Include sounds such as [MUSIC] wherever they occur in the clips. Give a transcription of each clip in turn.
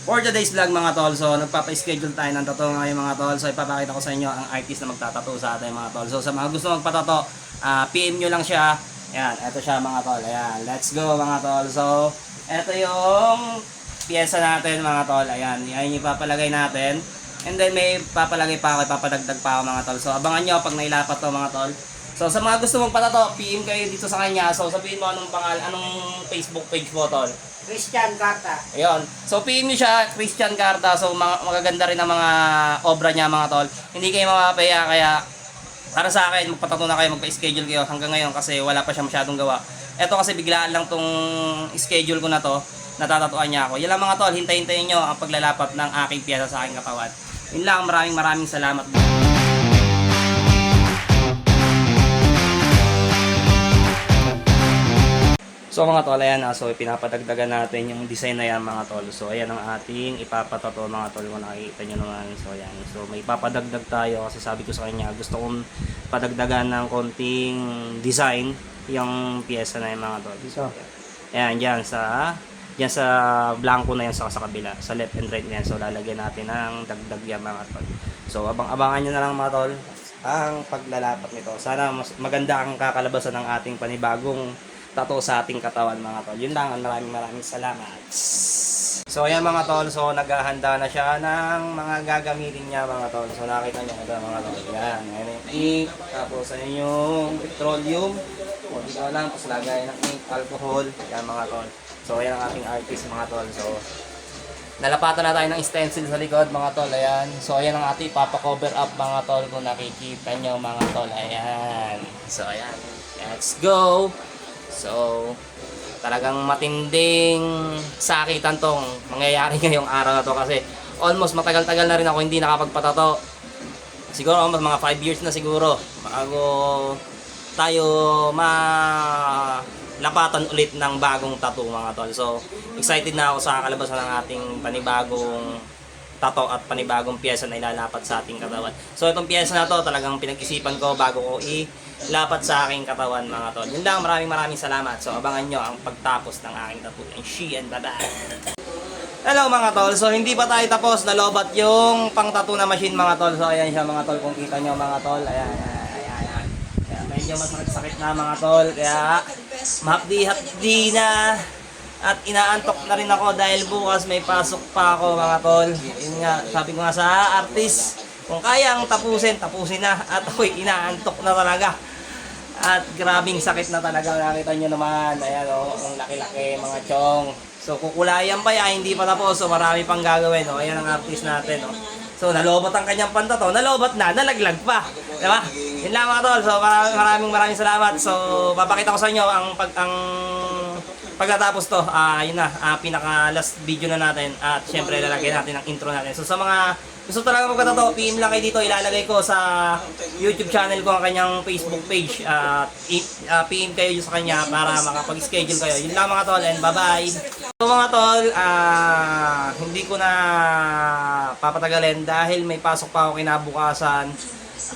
For today's vlog mga tol, so nagpapa-schedule tayo ng tattoo ngayon mga tol. So ipapakita ko sa inyo ang artist na magtatato sa atin mga tol. So sa mga gusto magpatato, ah, PM nyo lang siya. Ayan, eto siya mga tol. Ayan, let's go mga tol. So, eto yung pyesa natin mga tol. Ayan, yan yung ipapalagay natin. And then may papalagay pa ako, ipapadagdag pa ako mga tol. So abangan nyo pag nailapat to mga tol. So sa mga gusto mong patato, PM kayo dito sa kanya. So sabihin mo anong pangal, anong Facebook page mo tol. Christian Carta. Ayun. So PM niyo siya, Christian Carta. So mga, magaganda rin ang mga obra niya mga tol. Hindi kayo mapapaya kaya para sa akin, magpatato na kayo, magpa-schedule kayo hanggang ngayon kasi wala pa siya masyadong gawa. Ito kasi biglaan lang tong schedule ko na to, natatatuan niya ako. Yan lang mga tol, hintayin-hintayin nyo ang paglalapat ng aking piyesa sa aking katawan. Yun lang, maraming maraming salamat. So mga tol, ayan na. So pinapadagdagan natin yung design na yan mga tol. So ayan ang ating ipapatato mga tol kung nakikita nyo naman. So ayan. So may papadagdag tayo kasi sabi ko sa kanya gusto kong padagdagan ng konting design yung pyesa na yan mga tol. So ayan dyan sa dyan sa blanco na yan sa, sa kabila. Sa left and right na yan. So lalagyan natin ng dagdag yan mga tol. So abang-abangan nyo na lang mga tol ang paglalapat nito. Sana mas maganda ang kakalabasan ng ating panibagong tato sa ating katawan mga tol. Yun lang, maraming maraming salamat. So ayan mga tol, so naghahanda na siya ng mga gagamitin niya mga tol. So nakita niyo ito mga tol. Yan, ayan yung ink, tapos ayan yung petroleum. O dito lang, tapos lagay ng ink, alcohol. Yan mga tol. So ayan ang ating artist mga tol. So Nalapatan na tayo ng stencil sa likod mga tol. Ayan. So ayan ang ating papa-cover up mga tol kung nakikita nyo mga tol. Ayan. So ayan. Let's go. So talagang matinding sakitan tong mangyayari [LAUGHS] ngayong araw na to kasi almost matagal-tagal na rin ako hindi nakapagpatato. Siguro almost mga 5 years na siguro bago tayo ma lapatan ulit ng bagong tattoo mga tol. So, excited na ako sa kalabasan ng ating panibagong tato at panibagong pyesa na ilalapat sa ating katawan. So, itong pyesa na to talagang pinag-isipan ko bago ko ilapat sa aking katawan mga tol. Yun lang, maraming maraming salamat. So, abangan nyo ang pagtapos ng aking tattoo. And she and bye Hello mga tol, so hindi pa tayo tapos, nalobat yung pang tattoo na machine mga tol. So ayan siya mga tol, kung kita nyo mga tol, ayan, ayan, ayan, ayan. Kaya medyo mas sakit na mga tol, kaya mahapdi-hapdi na at inaantok na rin ako dahil bukas may pasok pa ako mga tol. Yun nga, sabi ko nga sa artist, kung kayang tapusin, tapusin na at ako'y inaantok na talaga. At grabing sakit na talaga nakita nyo naman. Ayan o, ang laki-laki mga chong. So kukulayan pa yan, hindi pa tapos. So marami pang gagawin. O, ayan ang artist natin. O. So nalobat ang kanyang pantato. Nalobat na, nalaglag pa. Di ba? Yun lang mga tol. So maraming, maraming salamat. So papakita ko sa inyo ang pag ang pagkatapos to, ah yun na, ah, pinaka last video na natin at syempre lalagyan natin ang intro natin. So sa mga gusto talaga magkatato, PM lang kayo dito, ilalagay ko sa YouTube channel ko ang kanyang Facebook page. At i- ah, PM kayo sa kanya para makapag-schedule kayo. Yun lang mga tol and bye-bye. So mga tol, ah hindi ko na papatagalin dahil may pasok pa ako kinabukasan.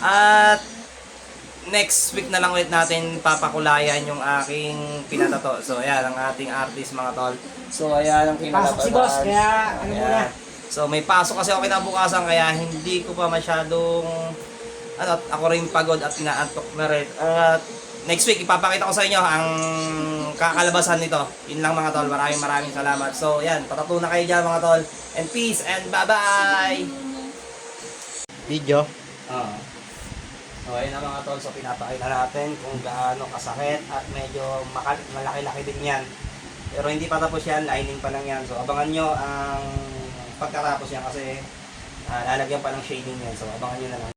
At next week na lang ulit natin papakulayan yung aking pinatato. So, ayan ang ating artist mga tol. So, ayan ang kinalabasan. Pasok si boss, kaya ano Ayan. muna. So, may pasok kasi ako kinabukasan kaya hindi ko pa masyadong ano, ako rin pagod at inaantok na rin. At next week, ipapakita ko sa inyo ang kakalabasan nito. Yun lang mga tol. Maraming maraming salamat. So, yan. Patato na kayo dyan mga tol. And peace and bye-bye! Video. So, ayun mga tol. So, pinapakita natin kung gaano kasakit at medyo malaki-laki din yan. Pero hindi pa tapos yan. Lining pa lang yan. So, abangan nyo ang pagkatapos yan kasi ah, lalagyan pa ng shading yan. So, abangan nyo na lang.